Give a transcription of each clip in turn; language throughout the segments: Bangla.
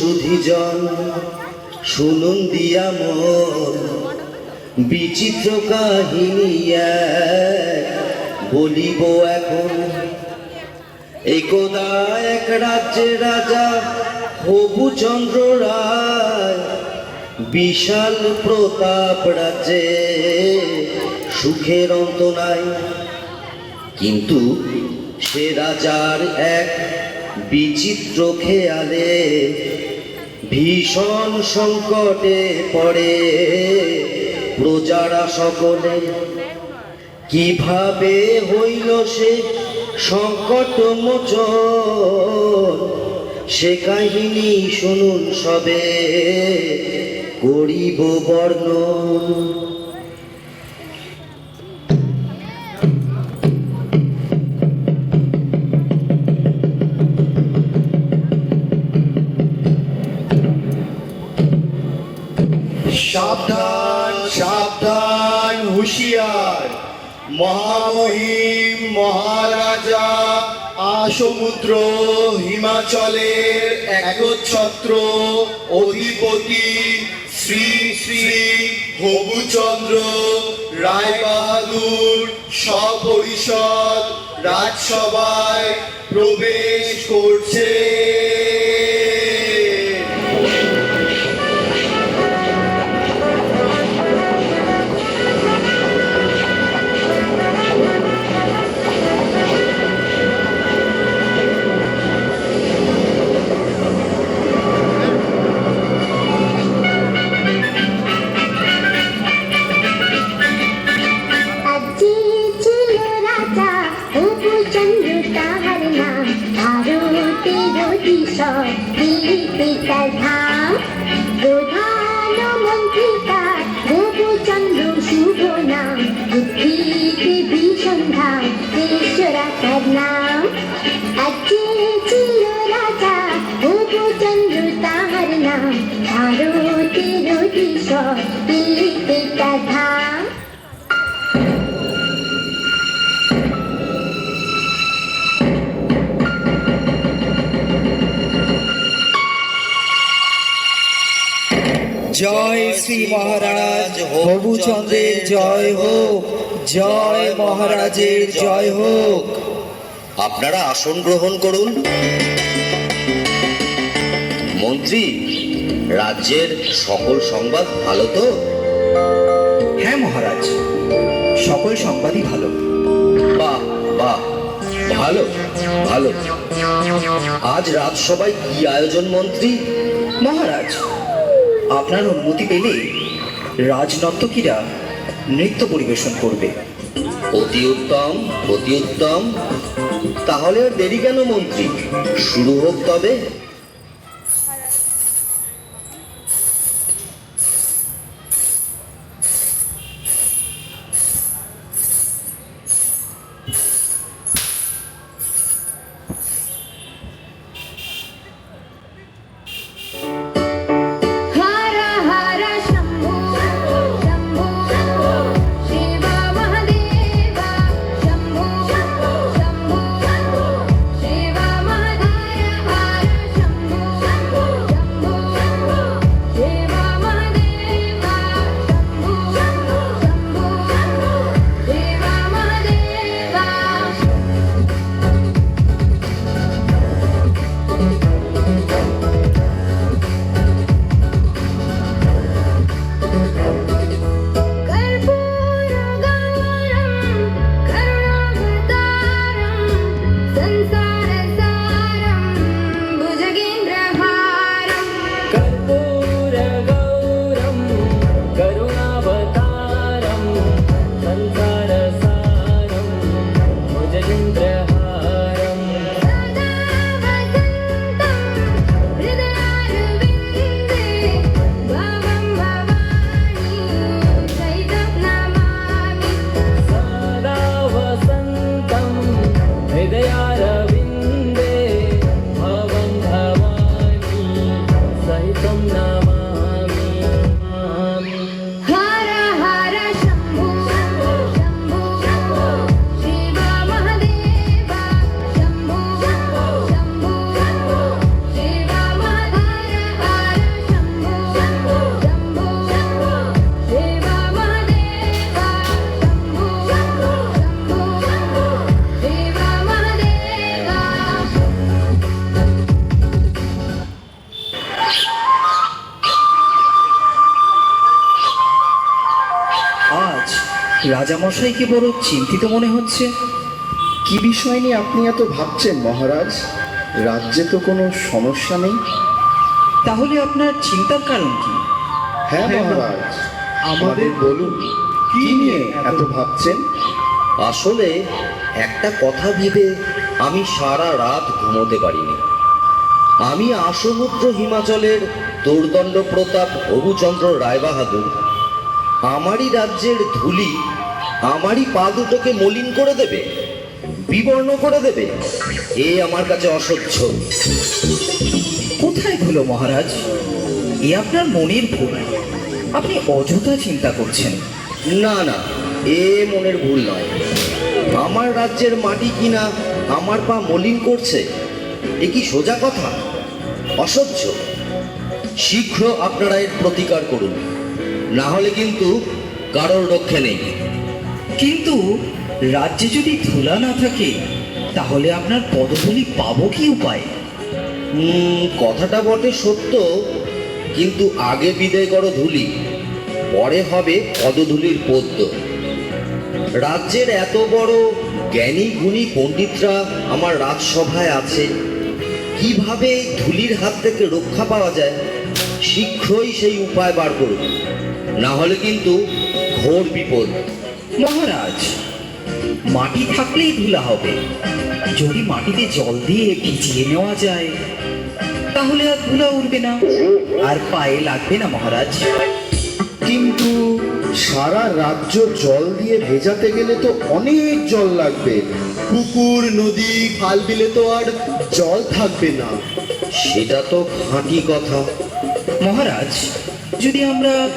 শুনুন সুধিজন শুনুন দিয়া মন। বিচিত্র কাহিনী বলিব এখন, একদা এক রাজ্যের রাজা হবু চন্দ্র রায়, বিশাল প্রতাপ রাজ্যে সুখের অন্ত নাই। কিন্তু সে রাজার এক বিচিত্র খেয়ালে ভীষণ সংকটে পড়ে। প্রজারা সকলে কীভাবে হইল সে সংকট মোচন? সে কাহিনী শুনুন সবে, করিব বর্ণন। মহামহিম মহারাজা, আসমুদ্র হিমাচলের একচ্ছত্র অধিপতি শ্রী শ্রী হবুচন্দ্র রায় বাহাদুর সপরিষদ রাজসভায় প্রবেশ করছে। জয় শ্রী মহারাজ হবুচন্দ্রের জয় হোক জয় মহারাজের জয় হোক। আপনারা আসন গ্রহণ করুন। মন্ত্রী রাজ্যের সকল সংবাদ ভালো তো? হ্যাঁ মহারাজ সকল সংবাদই ভালো। বাহ বাহ ভালো ভালো। আজ রাজসভায় কি আয়োজন মন্ত্রী? মহারাজ আপনার অনুমতি পেলে রাজনর্তকীরা নৃত্য পরিবেশন করবে। অতি উত্তম অতি উত্তম। তাহলে দেরি কেন মন্ত্রী? শুরু হোক তবে। রাজামশাইকে বড় চিন্তিত মনে হচ্ছে। কি বিষয় নিয়ে আপনি এত ভাবছেন মহারাজ? রাজ্যে তো কোনো সমস্যা নেই। তাহলে আপনার চিন্তার কারণ কি? হ্যাঁ মহারাজ। আমাদের বলুন কি নিয়ে এত ভাবছেন? আসলে একটা কথা ভেবে আমি সারা রাত ঘুমোতে পারিনি। আমি আসমুদ্র হিমাচলের দোর্দণ্ড প্রতাপ রঘুচন্দ্র রায়বাহাদুর আমারই রাজ্যের ধুলি আমারই পা দুটোকে মলিন করে দেবে, বিবর্ণ করে দেবে। এ আমার কাছে অসহ্য। কোথায় ধুলো মহারাজ? এ আপনার মনের ভুল। আপনি অযথা চিন্তা করছেন। না না, এ মনের ভুল নয়। আমার রাজ্যের মাটি কিনা আমার পা মলিন করছে, এ কি সোজা কথা? অসহ্য। শীঘ্র আপনারা এর প্রতিকার করুন। না হলে কিন্তু কারোর রক্ষে নেই। কিন্তু রাজ্যে যদি ধুলা না থাকে, তাহলে আপনার পদধূলি পাবো কি উপায়? কথাটা বটে সত্য। কিন্তু আগে বিদায় করো ধুলি, পরে হবে পদধূলির পদ্য। রাজ্যের এত বড় জ্ঞানী গুণী পণ্ডিতরা আমার রাজসভায় আছে। কীভাবে ধুলির হাত থেকে রক্ষা পাওয়া যায়, শীঘ্রই সেই উপায় বার করুন। না হলে কিন্তু ঘোর বিপদ। মহারাজ মাটি থাকলেই ধুলা হবে। যদি মাটিতে জল দিয়ে ভিজিয়ে নেওয়া যায় তাহলে আর ধুলা উঠবে না। আর পায়ে লাগবে না মহারাজ। কিন্তু সারা রাজ্য জল দিয়ে ভেজাতে গেলে তো অনেক জল লাগবে। পুকুর নদী খাল বিলে তো আর জল থাকবে না। সেটা তো খাঁটি কথা। মহারাজ যদি আমরা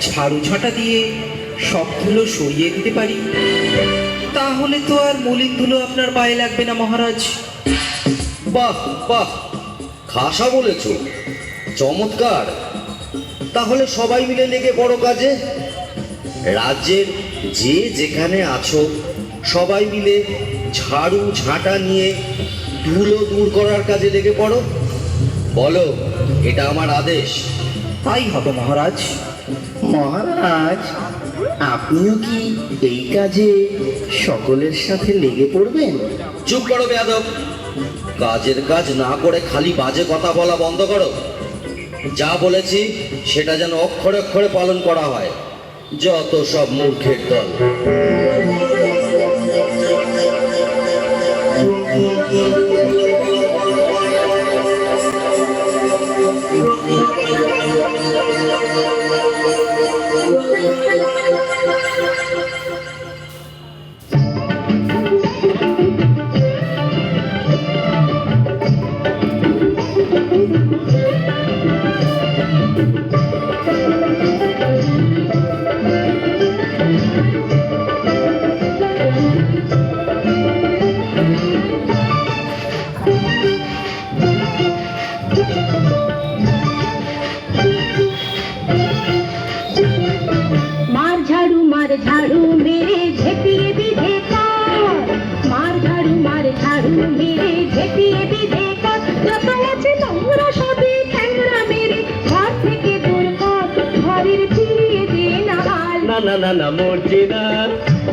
ঝাড়ু ঝাঁটা দিয়ে সব ধুলো সরিয়ে দিতে পারি। তাহলে তো আর মলিন ধুলো আপনার পায়ে লাগবে না মহারাজ। বাহ বাহ। খাসা বলেছ। চমৎকার। তাহলে সবাই মিলে লেগে বড় কাজে। রাজ্যের যে যেখানে আছো সবাই মিলে ঝাড়ু ঝাঁটা নিয়ে ধুলো দূর করার কাজে লেগে পড়ো। বলো এটা আমার আদেশ। তাই হবে মহারাজ। মহারাজ আপনিও কি এই কাজে সকলের সাথে লেগে পড়বেন? চুপ করো বেয়াদব। কাজের কাজ না করে খালি বাজে কথা বলা বন্ধ করো। যা বলেছি, সেটা যেন অক্ষরে অক্ষরে পালন করা হয়। যত সব মূর্খের দল। না না না না না মরছি না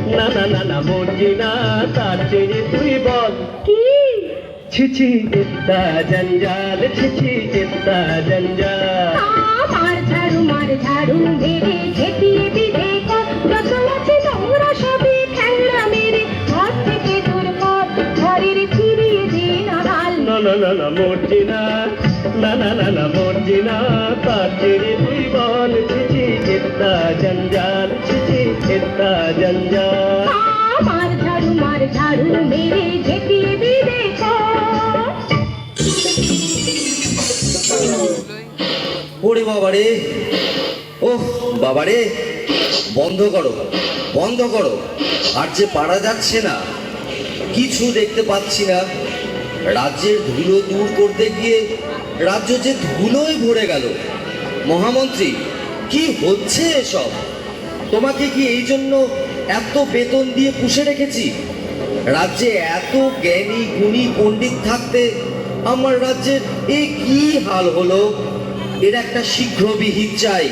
না না না না মরছি না তার চেয়ে তুই বল কি ছিছি ইত্তা জঞ্জাল ছিছি ইত্তা জঞ্জাল আ, ঝাড়ু মার ঝাড়ু মেরে ঝেঁপিয়ে বিধে কর আছে নোংরা সবই ঠ্যাংরা মেরে ঘর থেকে দূর কর ঘরের ফিরিয়ে দে না হাল না না না না মরছি না না না না না মরছি না তার চেয়ে তুই বল জঞ্জাল ছিছি ইত্তা জঞ্জাল। মার ঝাড়ু মার ঝাড়ু মেরে ঝেঁপিয়ে বিদে কর। ওরে বাবারে ওহ বাবারে বন্ধ করো বন্ধ করো। আর যে পারা যাচ্ছে না কিছু দেখতে পাচ্ছি না। রাজ্যের ধুলো দূর করতে গিয়ে রাজ্য যে ধুলোয় ভরে গেল। মহামন্ত্রী কি হচ্ছে এসব? তোমাকে কি এই জন্য এত বেতন দিয়ে পুষে রেখেছি? রাজ্যে এত জ্ঞানী, গুণী পণ্ডিত থাকতে আমার রাজ্যের এ কি হাল হলো? এর একটা শীঘ্র বিহিত চাই।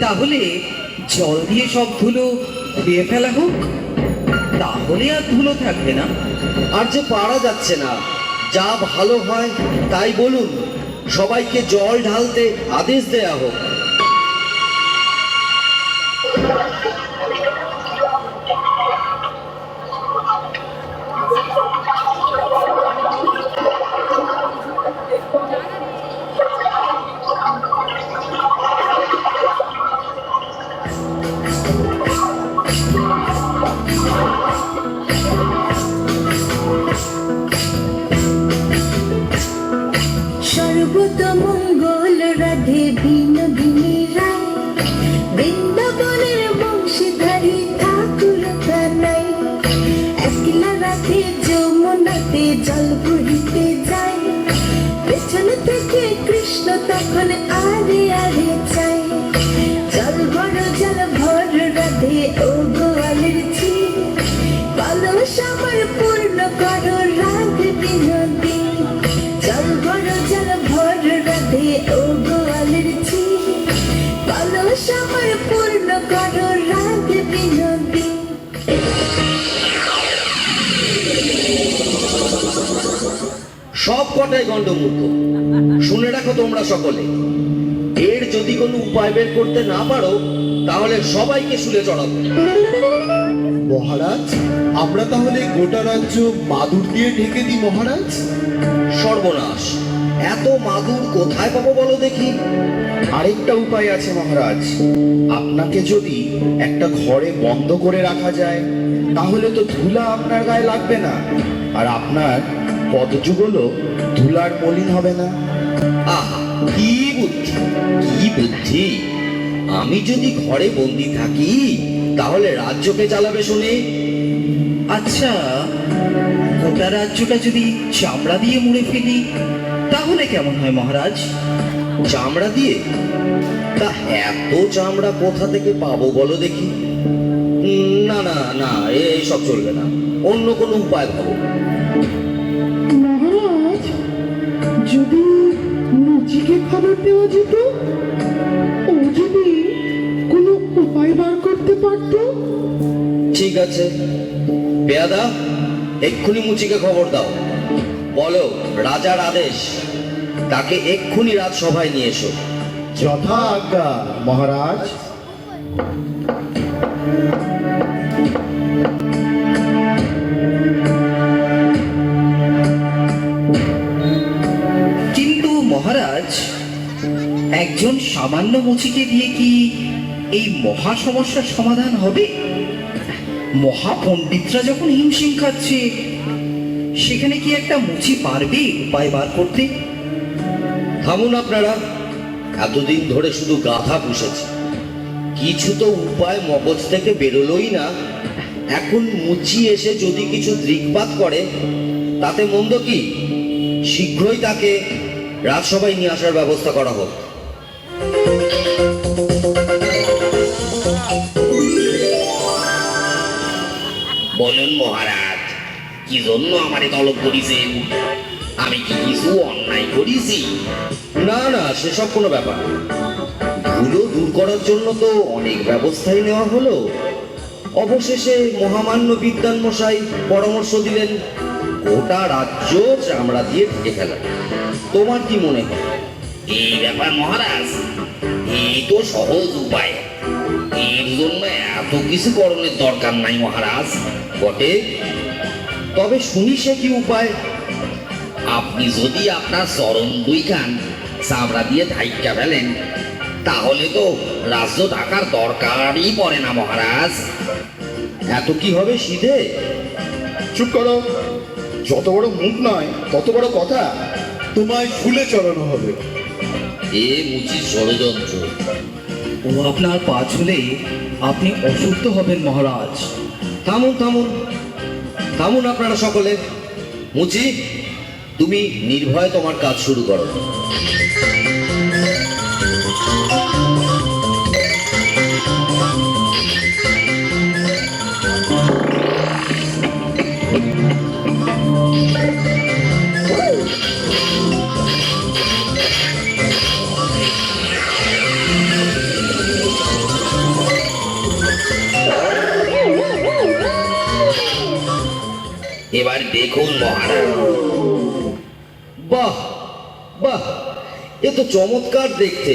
তাহলে জল দিয়ে সব ধুলো ধুয়ে ফেলা হোক। তাহলে আর ধুলো থাকবে না। আর যে পারা যাচ্ছে না, যা ভালো হয় তাই বলুন, সবাইকে জল ঢালতে আদেশ দেয়া হোক। কটাই গণ্ডমূর্খ। শুনে রাখো তোমরা সকলে। এর যদি কোনো উপায় বের করতে না পারো তাহলে সবাইকে শুলে চড়াবো। মহারাজ আমরা তাহলে গোটা রাজ্য মাদুর দিয়ে ঢেকে দিই মহারাজ? সর্বনাশ। এত মাদুর কোথায় পাবো বলো দেখি? আরেকটা উপায় আছে মহারাজ। আপনাকে যদি একটা ঘরে বন্ধ করে রাখা যায় তাহলে তো ধুলা আপনার গায়ে লাগবে না। আর আপনার পদযুগলও ধুলার মলিন হবে না? আহা কি বুদ্ধি কি বুদ্ধি। আমি যদি ঘরে বন্দি থাকি তাহলে রাজ্যকে চালাবে শুনে। আচ্ছা গোটা রাজ্যটা যদি চামড়া দিয়ে মুড়ে ফেলি তাহলে কেমন হয় মহারাজ? চামড়া দিয়ে? তা এত চামড়া কোথা থেকে পাবো বলো দেখি। না না না এই সব চলবে না। অন্য কোনো উপায় ভাবো। মুচিকে খবর দেওয়া যেত। ও যদি কোনো উপায় বার করতে পারতো? ঠিক আছে। পেয়াদা এক্ষুনি মুচিকে খবর দাও। বলো রাজার আদেশ। তাকে এক্ষুনি রাজসভায় নিয়ে এসো। যথা আজ্ঞা মহারাজ। একজন সামান্য মুচিকে দিয়ে কি এই মহা সমস্যার সমাধান হবে? মহাপণ্ডিতরা যখন হিমশিম খাচ্ছে, সেখানে কি একটা মুচি পারবে উপায় বার করতে? থামুন আপনারা, এতদিন ধরে শুধু গাধা পুষেছে। কিছু তো উপায় মগজ থেকে বেরোলোই না। এখন মুচি এসে যদি কিছু দৃকপাত করে, তাতে মন্দ কি? শীঘ্রই তাকে রাজসভায় নিয়ে আসার ব্যবস্থা করা হোক। কি জন্য আমারে তলব করিছেন আমি কি কিছু অন্যায় করেছি? না না সেসব কোনো ব্যাপার। ধুলো দূর করার জন্য তো অনেক ব্যবস্থাই নেওয়া হলো। অবশেষে মহামান্য বিদ্যান মশাই পরামর্শ দিলেন গোটা রাজ্য চামড়া দিয়ে ঢেকে ফেলা। তোমার কি মনে হয়? এই ব্যাপার মহারাজ এই তো সহজ উপায়। এর জন্য এত কিছু করণের দরকার নাই মহারাজ। বটে তবে শুনি সে কি উপায়? আপনি যদি আপনার চরণ দুইখান চামড়া দিয়ে ধাইকা ফেলেন তাহলে তো রাজ্য ঢাকার দরকারই পড়ে না মহারাজ। এত কি হবে সিধে চুপ করো। যত বড় মুখ নয় তত বড় কথা তোমায় ফুলে চড়ানো হবে। এ মুচি ষড়যন্ত্র। ও আপনার পা ছুলে আপনি অসুস্থ হবেন মহারাজ। থামুন থামুন। থামুন আপনারা সকলে। মুচি তুমি নির্ভয়ে তোমার কাজ শুরু করো। দেখুন মহারাজ। বাহ বাহ, এ তো চমৎকার দেখতে।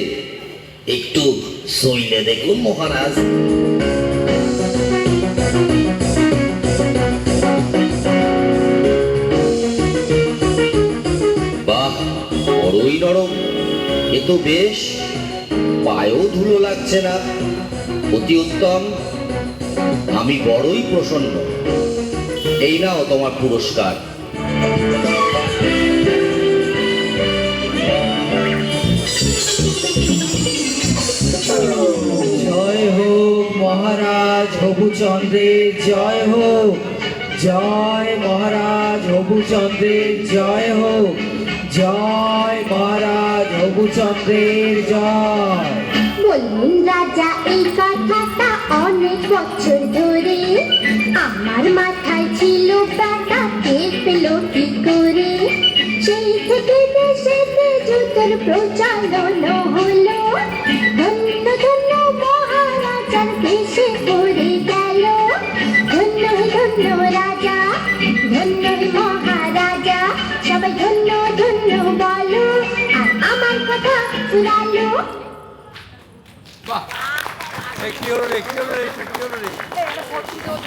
একটু শৈলে দেখুন মহারাজ। বাহ, বড়ই নরম। এ তো বেশ, পায়েও ধুলো লাগছে না। অতি উত্তম। আমি বড়ই প্রসন্ন। এই নাও তোমার পুরস্কার। জয় হোক মহারাজ হবুচন্দ্রের জয় হোক। জয় মহারাজ হবুচন্দ্রের জয় হোক। জয় মহারাজ হবুচন্দ্রের জয়। বললেন রাজা এই কথাটা অনেক বছর ধরে। আমার মাথায় কে পেল কি করে সেই থেকে দেশেতে যুদ্ধের প্রচলন হলো ধন্য ধন্য মহারাজার দেশে পড়ে গেল ধন্য ধন্য রাজা ধন্য মহারাজা সবাই ধন্য ধন্য বলো আর আমার কথা equivalent, equivalent.